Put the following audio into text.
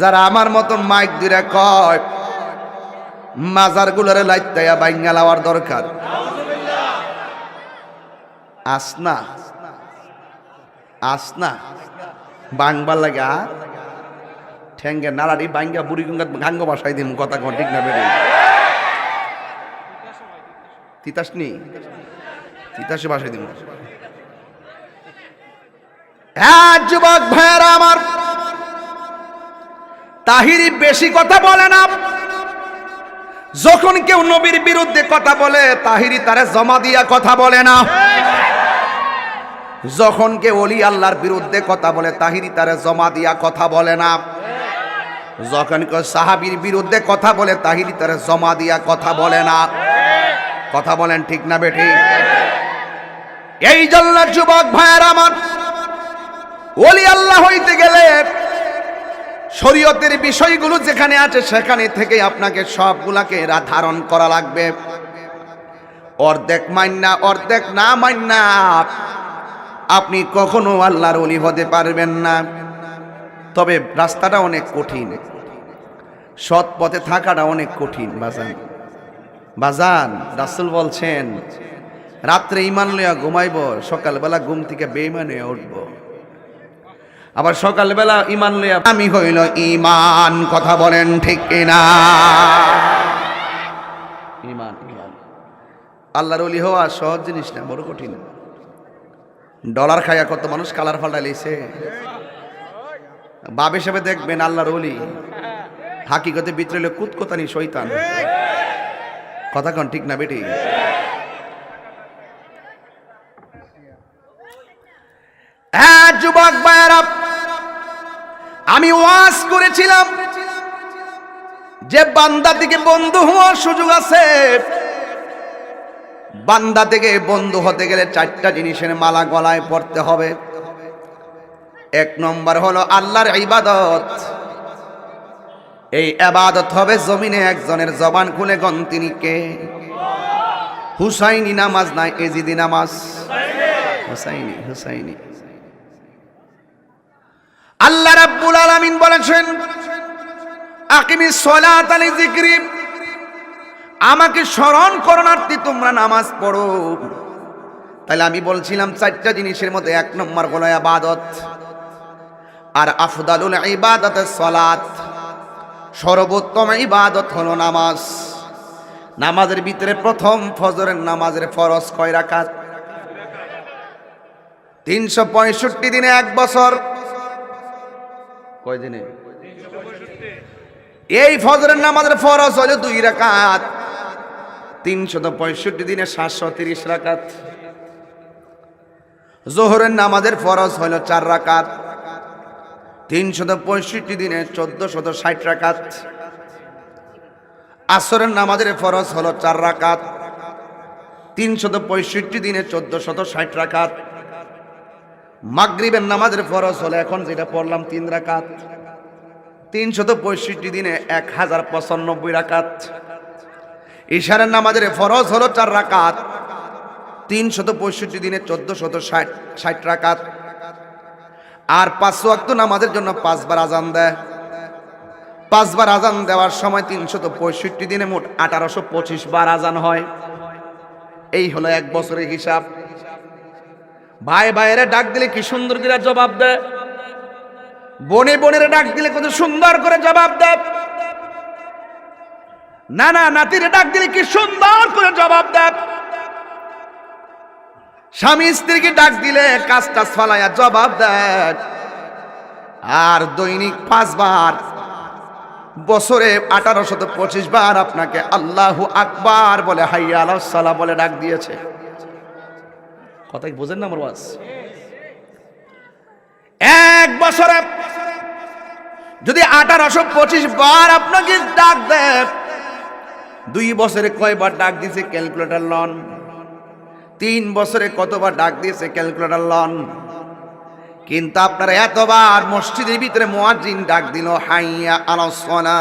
যারা আমার মতন মাইক দিরে কয় মাজার গুলোরে লাইতাইয়া বাইঙ্গা লাওয়ার দরকার। আসনা আসনা বাংবার লাগে আ ঠ্যাঙ্গে নালাডি বাইঙ্গা বুড়ি গঙ্গা গাঙ্গ বাসাই দিম, কথা কন, ঠিক না বেরে তিতাস নি তিতাসে বাসাই দিম। হ্যাঁ যুবক ভাইয়েরা আমার তাহিরি বেশি কথা বলে না। যখন কেউ নবীর বিরুদ্ধে কথা বলে, তাহিরি তারে জমা দিয়া কথা বলে না। যখন কেউ অলি আল্লাহর বিরুদ্ধে কথা বলে, তাহিরি তারে জমা দিয়া কথা বলে না। যখন কেউ সাহাবির বিরুদ্ধে কথা বলে, তাহিরি তারে জমা দিয়া কথা বলে না। কথা বলেন ঠিক না বেঠি? এই জন্য যুবক ভাইয়ের আমার, ওলি আল্লাহ হইতে গেলে শরীয়তের বিষয়গুলো যেখানে আছে, সেখানে থেকে আপনাকে সবগুলাকে ধারণ করা লাগবে। অর্ধেক মান্না অর্ধেক না মান্না আপনি কখনো আল্লাহর অলি হতে পারবেন না। তবে রাস্তাটা অনেক কঠিন। সৎ পথে থাকাটা অনেক কঠিন, বাজান। বাজান, রাসুল বলছেন, রাত্রে ইমান লইয়া ঘুমাইব, সকালবেলা ঘুম থেকে বেইমান হইয়া উঠবো। আবার সকালবেলা ইমান লইয়া আমি হইল ইমান কথা বলেন ঠিক কিনা? ইমান আল্লাহর অলি হওয়া সহজ জিনিস না বড় কঠিন। ডলার খাইয়া কত মানুষ কালার ফাল্টাইছে বাপ হিসেবে দেখবেন আল্লাহর অলি হাকিকতে বিতরলে কুতকতানি শৈতান কথা কন ঠিক না বেটি? হ্যাঁ যুবক ভাইয়েরা আমি ওয়াজ করেছিলাম যে বান্দা থেকে বন্ধু হওয়ার সুযোগ আছে। বান্দা থেকে বন্ধু হতে গেলে চারটা জিনিসের মালা গলায় পড়তে হবে। এক নম্বর হলো আল্লাহর ইবাদত। এই আবাদত হবে জমিনে একজনের জবান খুলে গন তিনি কে? হুসাইনি নামাজ নাই, এজিদি নামাজ। হুসাইনি হুসাইনি। রাব্বুল আলামিন বলেছেন, আকিমি সলাত আলি জিক্রি আমাকে স্মরণ করণার্থী তোমরা নামাজ পড়ো। তাহলে আমি বলছিলাম, চারটা জিনিসের মধ্যে এক নম্বর হলো ইবাদত, আর আফদালুল ইবাদত সলাত। সর্বোত্তম ইবাদত হলো নামাজ। নামাজের ভিতরে প্রথম ফজরের নামাজের ফরজ কয় রাকাত? তিনশো পঁয়ষট্টি দিনে এক বছর। কয় দিনে এই ফজরের নামাজের ফরজ হলো দুই রাকাত। তিনশত পঁয়ষট্টি দিনে সাতশো তিরিশ রাকাত। জোহরের নামাজের ফরজ হলো চার রাকাত। তিনশত পঁয়ষট্টি দিনে চোদ্দ শত ষাট রাকাত। আসরের নামাজের ফরজ হলো চার রাকাত। তিনশত পঁয়ষট্টি দিনে চোদ্দ শত ষাট রাকাত। মাগরিবের নামাজের ফরজ হলো এখন যেটা পড়লাম তিন রাকাত। তিনশত পঁয়ষট্টি দিনে এক হাজার পঁচানব্বই রাকাত। ইশারের নামাজের ফরজ হলো চার রাকাত। তিনশত পঁয়ষট্টি দিনে চোদ্দ শত ষাট ষাট রাকাত। আর পাঁচ ওয়াক্ত নামাজের জন্য পাঁচবার আজান দেয়। পাঁচবার আজান দেওয়ার সময় তিনশত পঁয়ষট্টি দিনে মোট আঠারোশো পঁচিশ বার আজান হয়। এই হলো এক বছরের হিসাব। ভাই ভাইয়েরা ডাক দিলে কি সুন্দর করে জবাব দেয়? বনে বনের ডাক দিলে কত সুন্দর করে জবাব দেয়। না না নাতিরে ডাক দিলে কি সুন্দর করে জবাব দেয়। স্বামী স্ত্রীকে ডাক দিলে কাজটা ফলাইয়া জবাব দেয়। আর দৈনিক পাঁচবার, বছরে আঠারোশত পঁচিশ বার আপনাকে আল্লাহ আকবার বলে হাইয়া আল্লাহ সালাহ বলে ডাক দিয়েছে। কথা কি বোঝেন না আমার ওয়াজ? এক বছরে যদি আঠারোশো পঁচিশ বার আপনাকে ডাক দেয়, দুই বছরে কয়বার ডাক দিয়েছে ক্যালকুলেটর লন? তিন বছরে কতবার ডাক দিয়েছে ক্যালকুলেটর লন? কিন্তু আপনারা এতবার মসজিদের ভিতরে মোয়াজিন ডাক দিল, হাইয়া আলসনা